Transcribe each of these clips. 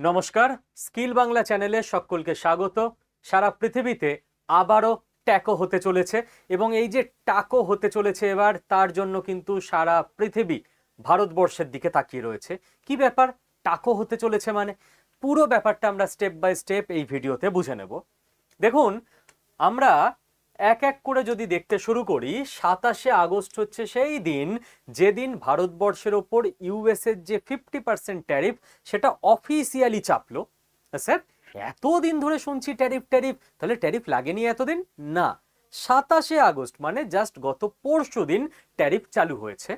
নমস্কার, স্কিল বাংলা চ্যানেলে সকলকে স্বাগত। সারা পৃথিবীতে আবারও ট্যাকো হতে চলেছে এবং এই যে টাকো হতে চলেছে এবার, তার জন্য কিন্তু সারা পৃথিবী ভারতবর্ষের দিকে তাকিয়ে রয়েছে। কি ব্যাপার? টাকো হতে চলেছে মানে? পুরো ব্যাপারটা আমরা স্টেপ বাই স্টেপ এই ভিডিওতে বুঝে নেব। দেখুন, আমরা এক এক করে যদি দেখতে শুরু করি, সাতাশে আগস্ট হচ্ছে সেই দিন যেদিন ভারতবর্ষের ওপর ইউএসের যে ফিফটি পার্সেন্ট ট্যারিফ, সেটা অফিসিয়ালি চাপলো। স্যার? এতদিন ধরে শুনছি ট্যারিফ ট্যারিফ, তাহলে ট্যারিফ লাগেনি এতদিন? না। সাতাশে আগস্ট মানে জাস্ট গত পরশু দিন ট্যারিফ চালু হয়েছে।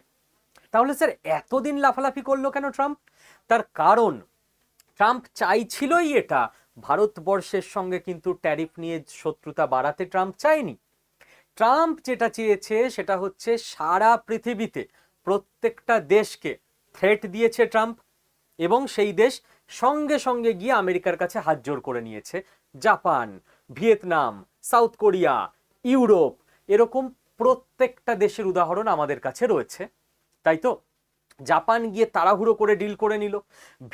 তাহলে স্যার, এতদিন লাফালাফি করল কেন ট্রাম্প? তার কারণ, ট্রাম্প চাইছিলই এটা ভারতবর্ষের সঙ্গে কিন্তু ট্যারিফ নিয়ে শত্রুতা বাড়াতে ট্রাম্প চায়নি। ট্রাম্প যেটা চেয়েছে সেটা হচ্ছে সারা পৃথিবীতে প্রত্যেকটা দেশকে থ্রেট দিয়েছে ট্রাম্প এবং সেই দেশ সঙ্গে সঙ্গে গিয়ে আমেরিকার কাছে হাত জোর করে নিয়েছে। Japan, Vietnam, South Korea, Europe, এরকম প্রত্যেকটা দেশের উদাহরণ আমাদের কাছে রয়েছে। তাই তো? জাপান গিয়ে তাড়াহুড়ো করে ডিল করে নিল।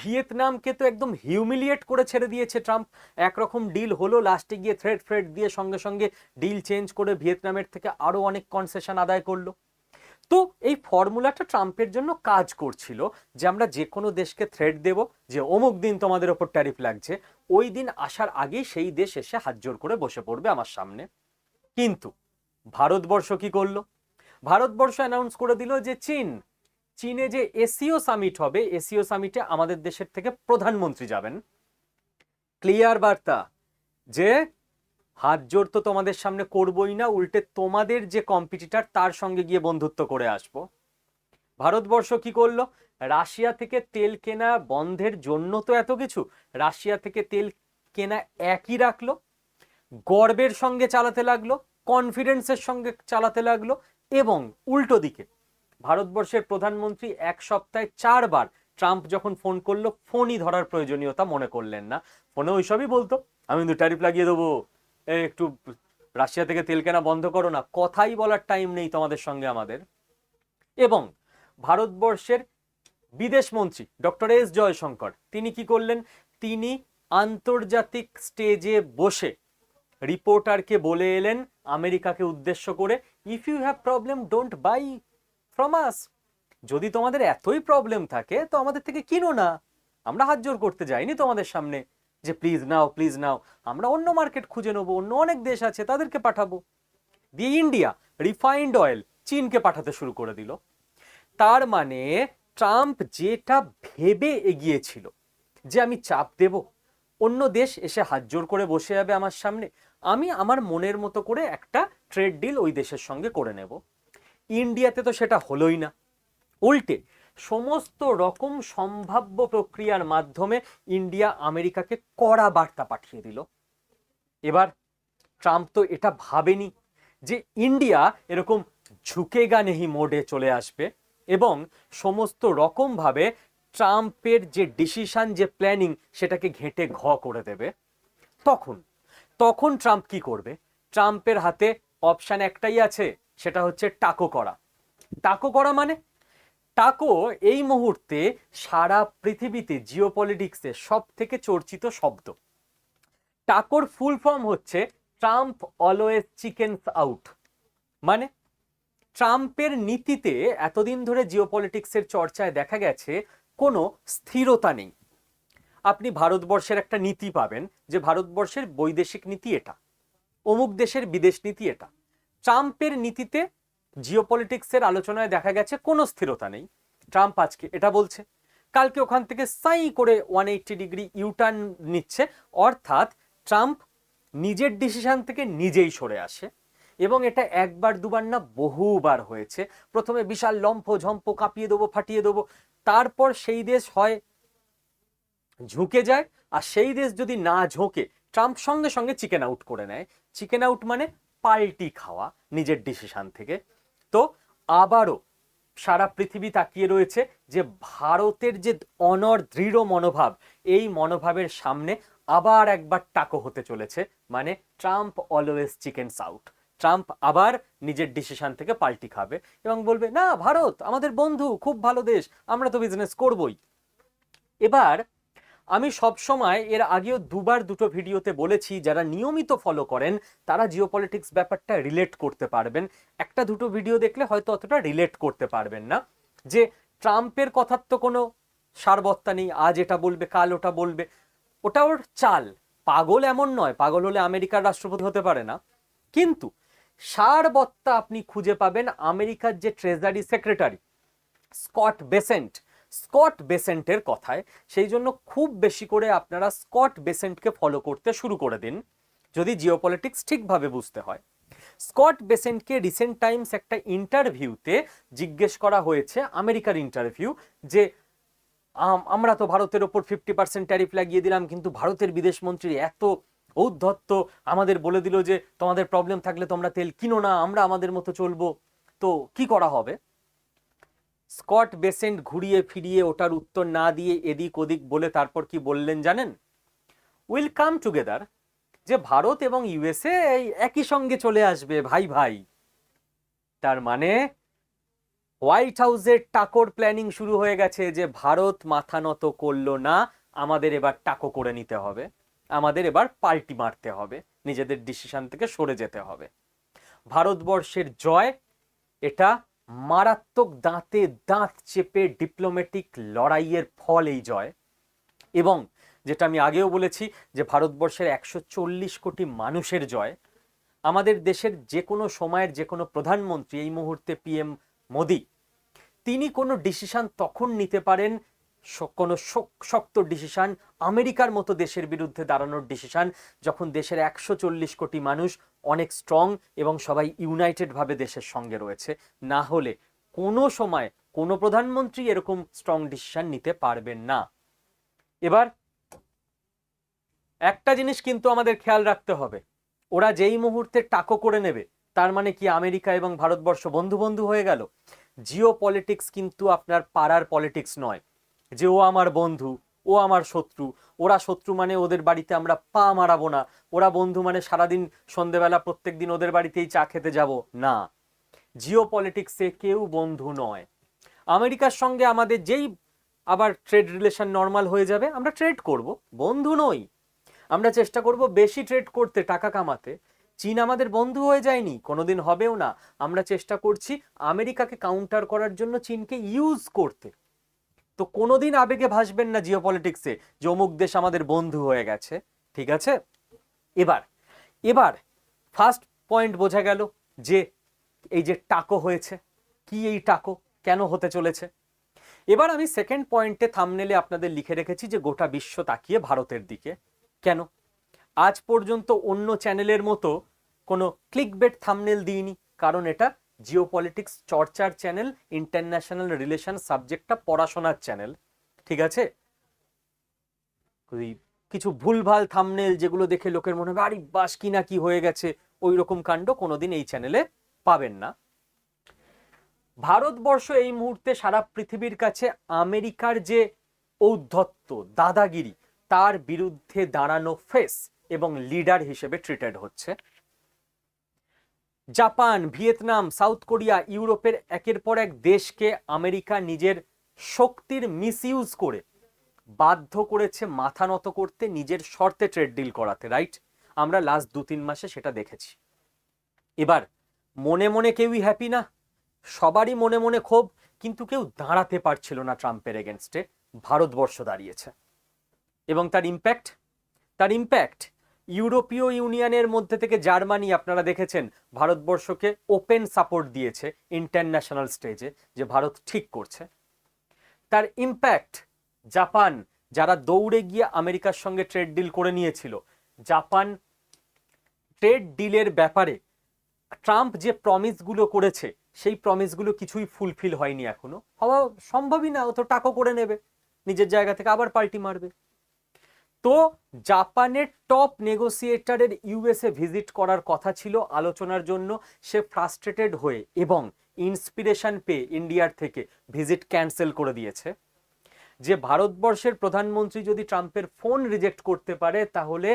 ভিয়েতনামকে তো একদম হিউমিলিয়েট করে ছেড়ে দিয়েছে ট্রাম্প। একরকম ডিল হলো লাস্টে গিয়ে থ্রেড ফ্রেড দিয়ে সঙ্গে সঙ্গে ডিল চেঞ্জ করে ভিয়েতনামের থেকে আরও অনেক কনসেশন আদায় করল। তো এই ফর্মুলাটা ট্রাম্পের জন্য কাজ করছিল যে আমরা যে কোনো দেশকে থ্রেড দেব, যে অমুক দিন তোমাদের ওপর ট্যারিফ লাগছে, ওই দিন আসার আগেই সেই দেশ এসে হাত জোর করে বসে পড়বে আমার সামনে। কিন্তু ভারতবর্ষ কি করল? ভারতবর্ষ অ্যানাউন্স করে দিল যে চীন চীনে যে এসিও সামিট হবে, এসিও সামিটে আমাদের দেশের থেকে প্রধানমন্ত্রী যাবেন। ক্লিয়ার বার্তা যে হাত জোর তো তোমাদের সামনে করবই না, উল্টে তোমাদের যে কম্পিটিটার তার সঙ্গে গিয়ে বন্ধুত্ব করে আসব। ভারতবর্ষ কি করল? রাশিয়া থেকে তেল কেনা বন্ধের জন্য তো এত কিছু, রাশিয়া থেকে তেল কেনা একই রাখল, গর্বের সঙ্গে চালাতে লাগল কনফিডেন্সের সঙ্গে চালাতে লাগল, এবং উল্টো দিকে ভারতবর্ষের প্রধানমন্ত্রী এক সপ্তাহে চারবার ট্রাম্প যখন ফোন করল, ফোনই ধরার প্রয়োজনীয়তা মনে করলেন না। ফোনে ওইসবই বলতো, আমি কিন্তু ট্যারিফ লাগিয়ে দেবো। একটু রাশিয়া থেকে তেল কেনা বন্ধ করো না। কথাই বলার টাইম নেই তোমাদের সঙ্গে আমাদের। এবং ভারতবর্ষের বিদেশ মন্ত্রী ডক্টর এস জয়শঙ্কর, তিনি কি করলেন? তিনি আন্তর্জাতিক স্টেজে বসে রিপোর্টারকে বলে এলেন, আমেরিকাকে উদ্দেশ্য করে if you have problem don't buy from us যদি তোমাদের এতই প্রবলেম থাকে, তো আমাদের থেকে কিনো না। আমরা হাত জোর করতে যাইনি তোমাদের সামনে যে প্লিজ নাও প্লিজ নাও। আমরা অন্য মার্কেট খুঁজে নেব, অন্য অনেক দেশ আছে, তাদেরকে পাঠাবো। দিয়ে ইন্ডিয়া রিফাইন্ড অয়েল চীনকে পাঠাতে শুরু করে দিল। তার মানে ট্রাম্প যেটা ভেবে এগিয়েছিল যে আমি চাপ দেব, অন্য দেশ এসে হাত জোর করে বসে যাবে আমার সামনে, আমি আমার মনের মতো করে একটা ট্রেড ডিল ওই দেশের সঙ্গে করে নেব। ইন্ডিয়াতে তো সেটা হলোই না। উল্টে, সমস্ত রকম সম্ভাব্য প্রক্রিয়ার মাধ্যমে ইন্ডিয়া আমেরিকাকে কড়া বার্তা পাঠিয়ে দিল। এবার ট্রাম্প তো এটা ভাবেনি যে ইন্ডিয়া এরকম ঝুঁকেগা নেহি মোডে চলে আসবে এবং সমস্ত রকমভাবে ট্রাম্পের যে ডিসিশন, যে প্ল্যানিং সেটাকে ঘেঁটে ঘ করে দেবে। তখন তখন ট্রাম্প কি করবে? ট্রাম্পের হাতে অপশান একটাই আছে সেটা হচ্ছে টাকো করা। টাকো করা মানে? টাকো এই মুহূর্তে সারা পৃথিবীতে জিওপলিটিক্সে সব থেকে চর্চিত শব্দ। টাকোর ফুল ফর্ম হচ্ছে ট্রাম্প অলওয়েজ চিকেনস আউট। মানে? ট্রাম্পের নীতিতে এতদিন ধরে জিওপলিটিক্সের চর্চায় দেখা গেছে, কোনো স্থিরতা নেই। আপনি ভারতবর্ষের একটা নীতি পাবেন যে ভারতবর্ষের বৈদেশিক নীতি এটা, অমুক দেশের বিদেশ নীতি এটা। ট্রাম্পের নীতিতে জিওপলিটিক্সের আলোচনায় দেখা গেছে কোনো স্থিরতা নেই। ট্রাম্প আজকে এটা বলছে। কালকে ওখান থেকে সাই করে ওয়ান এইট্টি ডিগ্রি ইউটার্ন নিচ্ছে। অর্থাৎ ট্রাম্প নিজের ডিসিশন থেকে নিজেই সরে আসে এবং এটা একবার দুবার না বহুবার হয়েছে। প্রথমে বিশাল লম্ফ ঝম্প কাঁপিয়ে দেবো, ফাটিয়ে দেবো, তারপর সেই দেশ হয় ঝুঁকে যায়। আর সেই দেশ যদি না ঝোঁকে, ট্রাম্প সঙ্গে সঙ্গে চিকেন আউট করে নেয়। চিকেন আউট মানে পাল্টি খাওয়া নিজের ডিসিশান থেকে। তো আবারও সারা পৃথিবী তাকিয়ে রয়েছে যে ভারতের যে অনর দৃঢ় মনোভাব, এই মনোভাবের সামনে আবার একবার টাকো হতে চলেছে মানে Trump always chicken out Trump আবার নিজের ডিসিশন থেকে পাল্টি খাবে এবং বলবে, না, ভারত আমাদের বন্ধু, খুব ভালো দেশ, আমরা তো বিজনেস করবই। এবার আমি সব সময় এর আগেও দুবার দুটো ভিডিওতে বলেছি, যারা নিয়মিত ফলো করেন, তারা জিওপলিটিক্স ব্যাপারটা রিলেট করতে পারবেন। একটা দুটো ভিডিও দেখলে হয়তো অতটা রিলেট করতে পারবেন না। যে ট্রাম্পের কথার তো কোনো সারবত্তা নেই, আজ এটা বলবে, কাল ওটা বলবে। ওটা ওর চাল। পাগল এমন নয়, পাগল হলে আমেরিকার রাষ্ট্রপতি হতে পারে না। কিন্তু সারবত্তা আপনি খুঁজে পাবেন আমেরিকার যে treasury secretary Scott Bessent Scott বেসেন্টের কথায়, সেই জন্য খুব বেশি করে আপনারা স্কট বেসেন্টকে ফলো করতে শুরু করে দিন, যদি জিওপলিটিক্স ঠিকভাবে বুঝতে হয়। স্কট বেসেন্টকে রিসেন্ট টাইমস একটা ইন্টারভিউতে জিজ্ঞেস করা হয়েছে, আমেরিকার ইন্টারভিউ যে, আম- আমরা তো ভারতের ওপর ফিফটি পার্সেন্ট ট্যারিফ লাগিয়ে দিলাম, কিন্তু ভারতের বিদেশ মন্ত্রী এত ঔদ্ধত্য, আমাদের বলে দিল যে, তোমাদের প্রবলেম থাকলে তোমরা তেল কিনো না, আমরা আমাদের মতো চলবো। তো কি করা হবে? স্কট বেসেন্ট ঘুরিয়ে ফিরিয়ে ওটার উত্তর না দিয়ে এদিক ওদিক বলে তারপর কি বললেন জানেন? উইল কাম টুগেদার যে ভারত এবং ইউএসএ একই সঙ্গে চলে আসবে, ভাই ভাই। তার মানে হোয়াইট হাউসের টাকোর প্ল্যানিং শুরু হয়ে গেছে যে ভারত মাথা নত করল না, আমাদের এবার টাকো করে নিতে হবে। আমাদের এবার পাল্টি মারতে হবে, নিজেদের ডিসিশন থেকে সরে যেতে হবে। ভারতবর্ষের জয়, এটা মারাত্মক দাঁতে দাঁত চেপে ডিপ্লোম্যাটিক লড়াইয়ের ফল এই জয়। এবং যেটা আমি আগেও বলেছি যে ভারতবর্ষের একশো চল্লিশ কোটি মানুষের জয়। আমাদের দেশের যে কোনো সময়ের যে কোনো প্রধানমন্ত্রী, এই মুহূর্তে পিএম মোদি, তিনি কোনো ডিসিশন তখন নিতে পারেন কোনো শক- শক্ত ডিসিশন আমেরিকার মতো দেশের বিরুদ্ধে দাঁড়ানোর ডিসিশন যখন দেশের একশো চল্লিশ কোটি মানুষ অনেক স্ট্রং এবং সবাই ইউনাইটেড ভাবে দেশের সঙ্গে রয়েছে। না হলে কোনো সময় কোনো প্রধানমন্ত্রী এরকম স্ট্রং ডিসিশন নিতে পারবেন না। এবার একটা জিনিস কিন্তু আমাদের খেয়াল রাখতে হবে। ওরা যেই মুহূর্তে টাকো করে নেবে, তার মানে কি আমেরিকা এবং ভারতবর্ষ বন্ধু বন্ধু হয়ে গেল? জিও পলিটিক্স কিন্তু আপনার পাড়ার পলিটিক্স নয়। যে ও আমার বন্ধু ও আমার শত্রু। ওরা শত্রু মানে ওদের বাড়িতে আমরা পা মারাবো না। ওরা বন্ধু মানে সারাদিন, সন্ধেবেলা প্রত্যেক দিন ওদের বাড়িতেই চা খেতে যাব। না। জিও পলিটিক্সে কেউ বন্ধু নয়। আমেরিকার সঙ্গে আমাদের যেই আবার ট্রেড রিলেশন নর্মাল হয়ে যাবে, আমরা ট্রেড করব। বন্ধু নই। আমরা চেষ্টা করব বেশি ট্রেড করতে, টাকা কামাতে। চীন আমাদের বন্ধু হয়ে যায়নি, কোনোদিন হবেও না। আমরা চেষ্টা করছি আমেরিকাকে কাউন্টার করার জন্য চীনকে ইউজ করতে। তো কোনোদিন আবেগে ভাসবেন না জিও পলিটিক্সে যে অমুক দেশ আমাদের বন্ধু হয়ে গেছে, ঠিক আছে? এবার এবার ফার্স্ট পয়েন্ট বোঝা গেল যে এই যে টাকো হয়েছে, কি এই টাকো, কেন হতে চলেছে? এবার আমি সেকেন্ড পয়েন্টে থামনেলে আপনাদের লিখে রেখেছি যে গোটা বিশ্ব তাকিয়ে ভারতের দিকে। কেন? আজ পর্যন্ত অন্য চ্যানেলের মতো কোনো ক্লিক বেট থামনেল দিইনি, কারণ এটা জিওপলিটিক্স চর্চার চ্যানেল ইন্টারন্যাশনাল রিলেশন সাবজেক্টটা পড়াশোনার চ্যানেল ঠিক আছে? কিছু ভুলভাল থামনেল যেগুলো দেখে লোকের মনে হবে, আরে বাস, কি না কি হয়ে গেছে? ওই রকম কাণ্ড কোনোদিন এই চ্যানেলে পাবেন না। ভারতবর্ষ এই মুহূর্তে সারা পৃথিবীর কাছে আমেরিকার যে ঔদ্ধত্য, দাদাগিরি, তার বিরুদ্ধে দাঁড়ানো ফেস এবং লিডার হিসেবে ট্রিটেড হচ্ছে। জাপান, ভিয়েতনাম, সাউথ কোরিয়া, ইউরোপের একের পর এক দেশকে আমেরিকা নিজের শক্তির মিসইউজ করে বাধ্য করেছে মাথা নত করতে, নিজের শর্তে ট্রেড ডিল করাতে রাইট আমরা লাস্ট দু তিন মাসে সেটা দেখেছি। এবার মনে মনে কেউই হ্যাপি না, সবারই মনে মনে ক্ষোভ, কিন্তু কেউ দাঁড়াতে পারছিল না ট্রাম্পের এগেনস্টে ভারতবর্ষ দাঁড়িয়েছে। এবং তার ইম্প্যাক্ট তার ইম্প্যাক্ট ইউরোপীয় ইউনিয়নের মধ্যে থেকে জার্মানি আপনারা দেখেছেন ভারতবর্ষকে ওপেন সাপোর্ট দিয়েছে ইন্টারন্যাশনাল স্টেজে যে ভারত ঠিক করছে। তার ইম্প্যাক্ট জাপান, যারা দৌড়ে গিয়ে আমেরিকার সঙ্গে ট্রেড ডিল করে নিয়েছিল। জাপান ট্রেড ডিলের ব্যাপারে ট্রাম্প যে প্রমিসগুলো করেছে, সেই প্রমিসগুলো কিছুই ফুলফিল হয়নি এখনও। হওয়া সম্ভবই না, ও তো টাকা করে নেবে। নিজের জায়গা থেকে আবার পাল্টি মারবে। তো জাপানের টপ নেগোসিয়েটারের ইউএসএ ভিজিট করার কথা ছিল আলোচনার জন্য। সে ফ্রাস্ট্রেটেড হয়ে এবং ইন্সপিরেশন পেয়ে ইন্ডিয়ার থেকে ভিজিট ক্যান্সেল করে দিয়েছে। যে ভারতবর্ষের প্রধানমন্ত্রী যদি ট্রাম্পের ফোন রিজেক্ট করতে পারে, তাহলে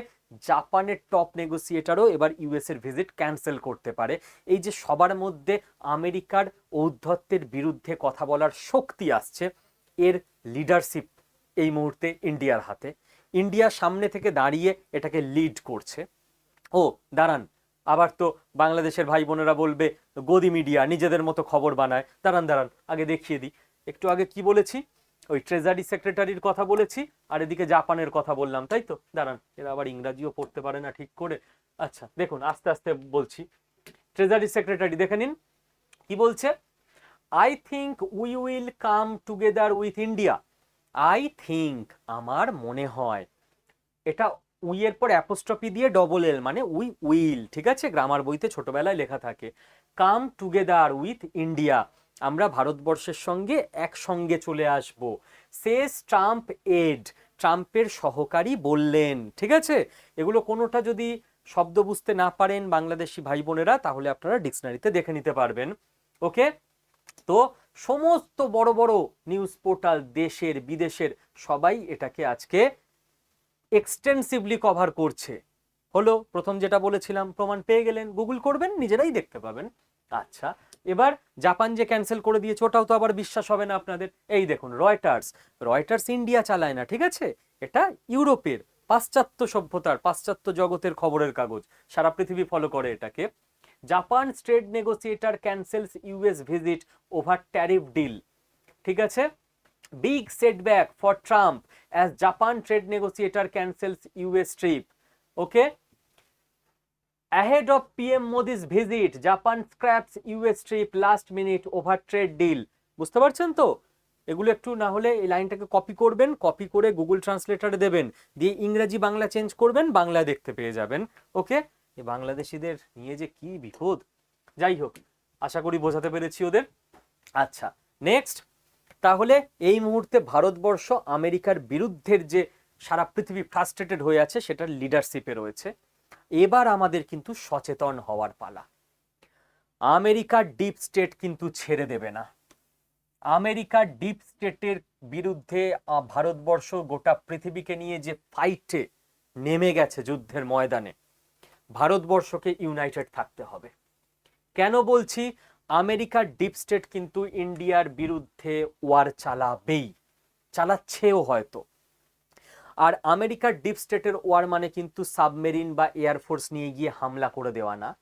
জাপানের টপ নেগোসিয়েটারও এবার ইউএস এর ভিজিট ক্যান্সেল করতে পারে। এই যে সবার মধ্যে আমেরিকার ঔদ্ধত্যের বিরুদ্ধে কথা বলার শক্তি আসছে, এর লিডারশিপ এই মুহূর্তে ইন্ডিয়ার হাতে। ইন্ডিয়া সামনে থেকে দাঁড়িয়ে এটাকে লিড করছে। ও, দাঁড়ান। আবার তো বাংলাদেশের ভাই বোনেরা বলবে, গদি মিডিয়া নিজেদের মতো খবর বানায়। দাঁড়ান দাঁড়ান, আগে দেখিয়ে দিই। একটু আগে কি বলেছি? ওই ট্রেজারি সেক্রেটারির কথা বলেছি, আর এদিকে জাপানের কথা বললাম, তাই তো? দাঁড়ান, এরা আবার ইংরাজিও পড়তে পারে না ঠিক করে। আচ্ছা দেখুন, আস্তে আস্তে বলছি। ট্রেজারি সেক্রেটারি দেখে নিন। কি বলছে? I think we will come together with India I think আমার মনে হয়। এটা উই এর পর অ্যাপোস্ট্রফি দিয়ে ডবল এল মানে উই উইল, ঠিক আছে? গ্রামার বইতে ছোটবেলায় লেখা থাকে। কাম টুগেদার উইথ ইন্ডিয়া আমরা ভারতবর্ষের সঙ্গে একসঙ্গে চলে আসব। শেষ ট্রাম্প এড ট্রাম্পের সহকারী বললেন, ঠিক আছে? এগুলো কোনোটা যদি শব্দ বুঝতে না পারেন বাংলাদেশি ভাই বোনেরা, তাহলে আপনারা ডিকশনারিতে দেখে নিতে পারবেন। ওকে তো সমস্ত বড় বড় নিউজ পোর্টাল দেশের, বিদেশের সবাই এটাকে আজকে এক্সটেন্সিভলি কভার করছে। হলো, প্রথম যেটা বলেছিলাম, প্রমাণ পেয়ে গেলেন গুগল করবেন, নিজেরাই দেখতে পাবেন। আচ্ছা এবার জাপান যে ক্যান্সেল করে দিয়েছে, ওটাও তো আবার বিশ্বাস হবে না আপনাদের। এই দেখুন রয়টার্স রয়টার্স ইন্ডিয়া চালায় না, ঠিক আছে? এটা ইউরোপের পাশ্চাত্য সভ্যতার, পাশ্চাত্য জগতের খবরের কাগজ। সারা পৃথিবী ফলো করে এটাকে। Japan trade negotiator cancels US visit over tariff deal. ঠিক আছে? Big setback for Trump as Japan trade negotiator cancels US trip. Okay? ahead of PM Modi's visit, Japan scraps US trip last minute over trade deal. বুঝতে পারছেন তো? এগুলো একটু না হলে এই লাইনটাকে কপি করবেন কপি করে গুগল ট্রান্সলেটারে দেবেন দিয়ে ইংরেজি বাংলা চেঞ্জ করবেন বাংলা দেখতে পেয়ে যাবেন। ওকে? এই বাংলাদেশিদের নিয়ে যে কি বিপদ? যাই হোক, আশা করি বোঝাতে পেরেছি ওদের। আচ্ছা নেক্সট তাহলে এই মুহূর্তে ভারতবর্ষ আমেরিকার বিরুদ্ধের যে সারা পৃথিবী ফ্রাস্ট্রেটেড হয়ে আছে, সেটার লিডারশিপে রয়েছে। এবার আমাদের কিন্তু সচেতন হওয়ার পালা। আমেরিকার ডিপ স্টেট কিন্তু ছেড়ে দেবে না। আমেরিকার ডিপ স্টেটের বিরুদ্ধে ভারতবর্ষ গোটা পৃথিবীকে নিয়ে যে ফাইটে নেমে গেছে যুদ্ধের ময়দানে ভারতবর্ষকে ইউনাইটেড থাকতে হবে। কেন বলছি? আমেরিকার ডিপ স্টেট কিন্তু ইন্ডিয়ার বিরুদ্ধে ওয়ার চালাবেই। চালাচ্ছেও হয়তো। আর আমেরিকার ডিপ স্টেটের ওয়ার মানে কিন্তু সাবমেরিন বা এয়ারফোর্স নিয়ে গিয়ে হামলা করে দেওয়া না।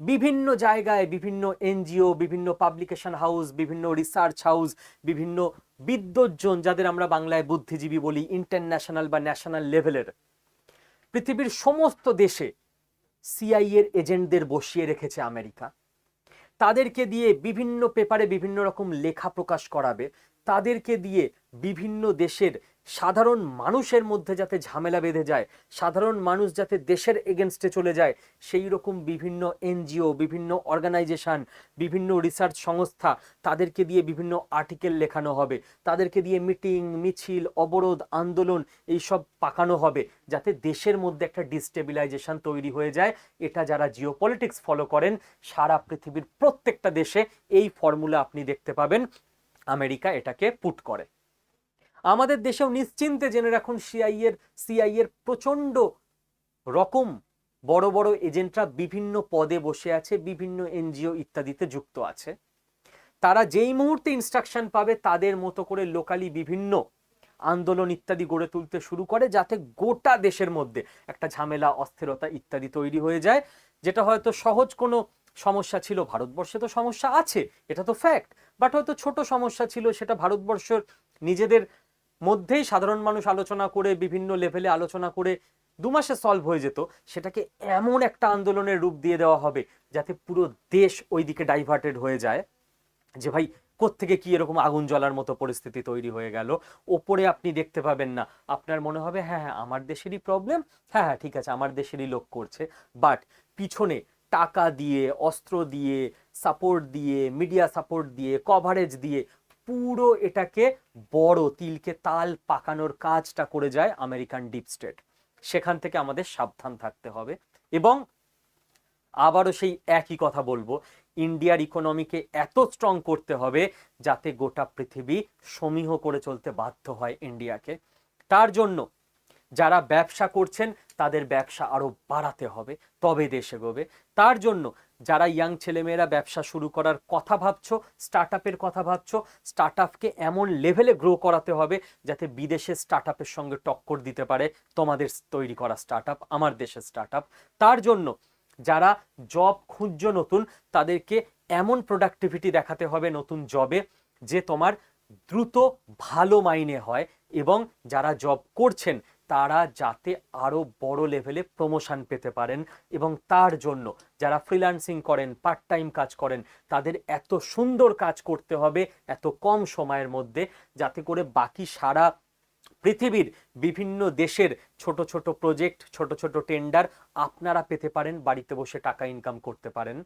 বিভিন্ন জায়গায় বিভিন্ন এনজিও বিভিন্ন পাবলিকেশন হাউস বিভিন্ন রিসার্চ হাউস বিভিন্ন বিদ্যুৎজন, যাদের আমরা বাংলায় বুদ্ধিজীবী বলি ইন্টারন্যাশনাল বা ন্যাশনাল লেভেলের পৃথিবীর সমস্ত দেশে সিআইএর এজেন্টদের বসিয়ে রেখেছে আমেরিকা। তাদেরকে দিয়ে বিভিন্ন পেপারে বিভিন্ন রকম লেখা প্রকাশ করাবে। তাদেরকে দিয়ে বিভিন্ন দেশের সাধারণ মানুষের মধ্যে যাতে ঝামেলা বেঁধে যায়, সাধারণ মানুষ যাতে দেশের এগেনস্টে চলে যায়, সেই রকম বিভিন্ন এনজিও বিভিন্ন অর্গানাইজেশন বিভিন্ন রিসার্চ সংস্থা তাদেরকে দিয়ে বিভিন্ন আর্টিকেল লেখানো হবে। তাদেরকে দিয়ে মিটিং মিছিল, অবরোধ, আন্দোলন এইসব পাকানো হবে যাতে দেশের মধ্যে একটা ডিস্টেবিলাইজেশন তৈরি হয়ে যায়। এটা যারা জিও পলিটিক্স ফলো করেন, সারা পৃথিবীর প্রত্যেকটা দেশে এই ফর্মুলা আপনি দেখতে পাবেন। আমেরিকা এটাকে পুট করে। আমাদের দেশেও নিশ্চিন্তে জেনে রাখুন সিআই এর সিআই এর প্রচণ্ড রকম বড় বড় এজেন্টরা বিভিন্ন পদে বসে আছে, বিভিন্ন এনজিও ইত্যাদিতে যুক্ত আছে। তারা যেই মুহূর্তে ইনস্ট্রাকশন পাবে, তাদের মতো করে লোকালি বিভিন্ন আন্দোলন ইত্যাদি গড়ে তুলতে শুরু করে, যাতে গোটা দেশের মধ্যে একটা ঝামেলা, অস্থিরতা ইত্যাদি তৈরি হয়ে যায়, যেটা হয়তো সহজ কোনো সমস্যা ছিল ভারতবর্ষে তো সমস্যা আছে, এটা তো ফ্যাক্ট বাট হয়তো ছোট সমস্যা ছিল, সেটা ভারতবর্ষের নিজেদের মধ্যেই সাধারণ মানুষ আলোচনা করে, বিভিন্ন লেভেলে আলোচনা করে দু মাসে সলভ হয়ে যেত। সেটাকে এমন একটা আন্দোলনের রূপ দিয়ে দেওয়া হবে যাতে পুরো দেশ ওই দিকে ডাইভার্টেড হয়ে যায় যে ভাই, কোত্থেকে কি এরকম আগুন জ্বলার মতো পরিস্থিতি তৈরি হয়ে গেল? ওপরে আপনি দেখতে পাবেন না। আপনার মনে হবে হ্যাঁ হ্যাঁ আমার দেশেরই প্রবলেম হ্যাঁ হ্যাঁ ঠিক আছে, আমার দেশেরই লোক করছে। বাট পিছনে টাকা দিয়ে, অস্ত্র দিয়ে সাপোর্ট দিয়ে মিডিয়া সাপোর্ট দিয়ে কভারেজ দিয়ে পুরো এটাকে বড় তিলকে তাল পাকানোর কাজটা করে যায় আমেরিকান ডিপ স্টেট। সেখান থেকে আমাদের সাবধান থাকতে হবে এবং আবারও সেই একই কথা বলব, ইন্ডিয়ার ইকোনমিকে এত স্ট্রং করতে হবে যাতে গোটা পৃথিবী সমীহ করে চলতে বাধ্য হয় ইন্ডিয়াকে। তার জন্য যারা ব্যবসা করছেন তাদের ব্যবসা আরও বাড়াতে হবে, তবে দেশে এগোবে তার জন্য যারা ইয়াং ছেলেমেয়েরা ব্যবসা শুরু করার কথা ভাবছ স্টার্ট আপের কথা ভাবছ স্টার্ট আপকে এমন লেভেলে গ্রো করাতে হবে যাতে বিদেশে স্টার্ট আপের সঙ্গে টক্কর দিতে পারে তোমাদের তৈরি করা স্টার্ট আপ আমার দেশের স্টার্ট আপ তার জন্য যারা জব খুঁজছো নতুন, তাদেরকে এমন প্রোডাক্টিভিটি দেখাতে হবে নতুন জবে যে তোমার দ্রুত ভালো মাইনে হয় এবং যারা জব করছেন তারা যাতে আরও বড় লেভেলে প্রমোশন পেতে পারেন এবং তার জন্য যারা ফ্রিল্যান্সিং করেন পার্ট টাইম কাজ করেন, তাদের এত সুন্দর কাজ করতে হবে, এত কম সময়ের মধ্যে যাতে করে বাকি সারা পৃথিবীর বিভিন্ন দেশের ছোট ছোট প্রজেক্ট ছোট ছোট টেন্ডার আপনারা পেতে পারেন, বাড়িতে বসে টাকা ইনকাম করতে পারেন।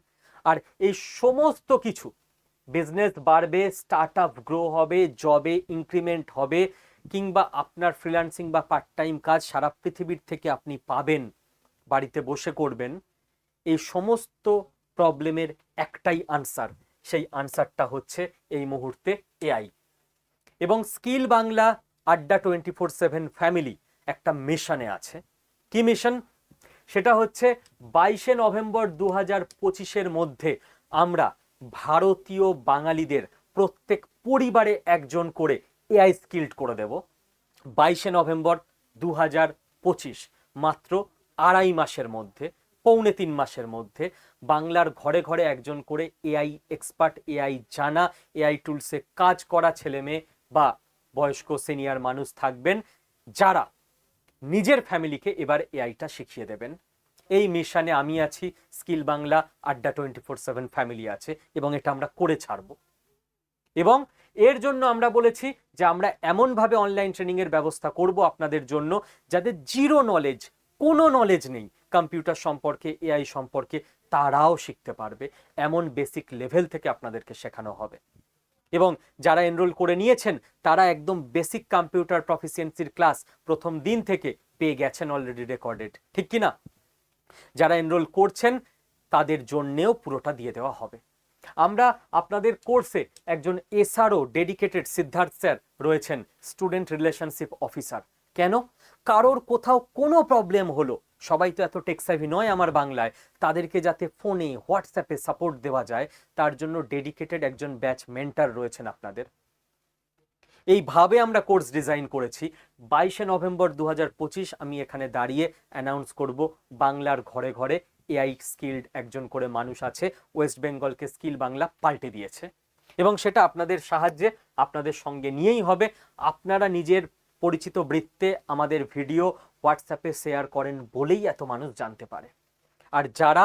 আর এই সমস্ত কিছু বিজনেস বাড়বে স্টার্ট আপ গ্রো হবে জবে ইনক্রিমেন্ট হবে কিংবা আপনার ফ্রিল্যান্সিং বা পার্ট টাইম কাজ সারা পৃথিবীর থেকে আপনি পাবেন, বাড়িতে বসে করবেন, এই সমস্ত প্রবলেমের একটাই আনসার সেই আনসারটা হচ্ছে এই মুহূর্তে এআই এবং স্কিল বাংলা আড্ডা টোয়েন্টি ফোর সেভেন ফ্যামিলি একটা মিশনে আছে। কি মিশন? সেটা হচ্ছে বাইশে নভেম্বর দু হাজার পঁচিশের মধ্যে আমরা ভারতীয় বাঙালিদের প্রত্যেক পরিবারে একজন করে এআই স্কিল্ড করে দেব। বাইশে নভেম্বর দু হাজার পঁচিশ, মাত্র আড়াই মাসের মধ্যে, পৌনে তিন মাসের মধ্যে বাংলার ঘরে ঘরে একজন করে এআই এক্সপার্ট, এআই জানা, এআই টুলসে কাজ করা ছেলে মেয়ে বা বয়স্ক সিনিয়র মানুষ থাকবেন, যারা নিজের ফ্যামিলিকে এবার এআইটা শিখিয়ে দেবেন। এই মিশনে আমি আছি, স্কিল বাংলা, আড্ডা টোয়েন্টি ফোর সেভেন ফ্যামিলি আছে এবং এটা আমরা করে ছাড়বো। এবং এর জন্য আমরা বলেছি যে আমরা এমনভাবে অনলাইন ট্রেনিংয়ের ব্যবস্থা করব আপনাদের জন্য যাদের জিরো নলেজ কোনো নলেজ নেই কম্পিউটার সম্পর্কে এআই সম্পর্কে, তারাও শিখতে পারবে। এমন বেসিক লেভেল থেকে আপনাদেরকে শেখানো হবে। এবং যারা এনরোল করে নিয়েছেন, তারা একদম বেসিক কম্পিউটার প্রফিসিয়েন্সির ক্লাস প্রথম দিন থেকে পেয়ে গেছেন অলরেডি রেকর্ডেড ঠিক কি না যারা এনরোল করছেন, তাদের জন্যেও পুরোটা দিয়ে দেওয়া হবে। আমরা আপনাদের কোর্সে একজন এসআরও ডেডিকেটেড সিদ্ধার্থ স্যার রয়েছেন স্টুডেন্ট রিলেশনশিপ অফিসার কেন? কারোর কোথাও কোনো প্রবলেম হলো, সবাই তো এত টেক্সাভি নয় আমার বাংলায়, তাদেরকে যাতে ফোনে হোয়াটসঅ্যাপে সাপোর্ট দেওয়া যায়, তার জন্য ডেডিকেটেড একজন ব্যাচ মেন্টার রয়েছেন আপনাদের। এইভাবে আমরা কোর্স ডিজাইন করেছি। বাইশে নভেম্বর দু হাজার পঁচিশ আমি এখানে দাঁড়িয়ে অ্যানাউন্স করব বাংলার ঘরে ঘরে এআই স্কিল্ড একজন করে মানুষ আছে ওয়েস্ট বেঙ্গলকে স্কিল বাংলা পাল্টে দিয়েছে। এবং সেটা আপনাদের সাহায্যে আপনাদের সঙ্গে নিয়েই হবে। আপনারা নিজের পরিচিত বৃত্তে আমাদের ভিডিও হোয়াটসঅ্যাপে শেয়ার করেন বলেই এত মানুষ জানতে পারে। আর যারা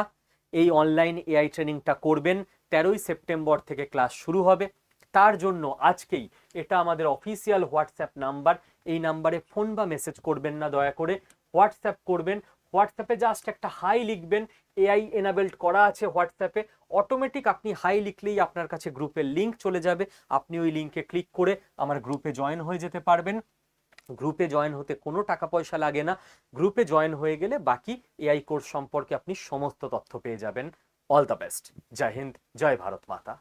এই অনলাইন এআই ট্রেনিংটা করবেন, তেরোই সেপ্টেম্বর থেকে ক্লাস শুরু হবে। তার জন্য আজকেই এটা আমাদের অফিসিয়াল হোয়াটসঅ্যাপ নাম্বার এই নাম্বারে ফোন বা মেসেজ করবেন না, দয়া করে। হোয়াটসঅ্যাপ করবেন হোয়াটসঅ্যাপে জাস্ট একটা হাই লিখবেন এআই এনাবেলড করা আছে হোয়াটসঅ্যাপে অটোমেটিক আপনি হাই লিখলেই আপনার কাছে গ্রুপের লিংক চলে যাবে। আপনি ওই লিংকে ক্লিক করে আমার গ্রুপে জয়েন হয়ে যেতে পারবেন। গ্রুপে জয়েন হতে কোনো টাকা পয়সা লাগে না। গ্রুপে জয়েন হয়ে গেলে বাকি এআই কোর্স সম্পর্কে আপনি সমস্ত তথ্য পেয়ে যাবেন। অল দ্য বেস্ট জয় হিন্দ, জয় ভারত মাতা।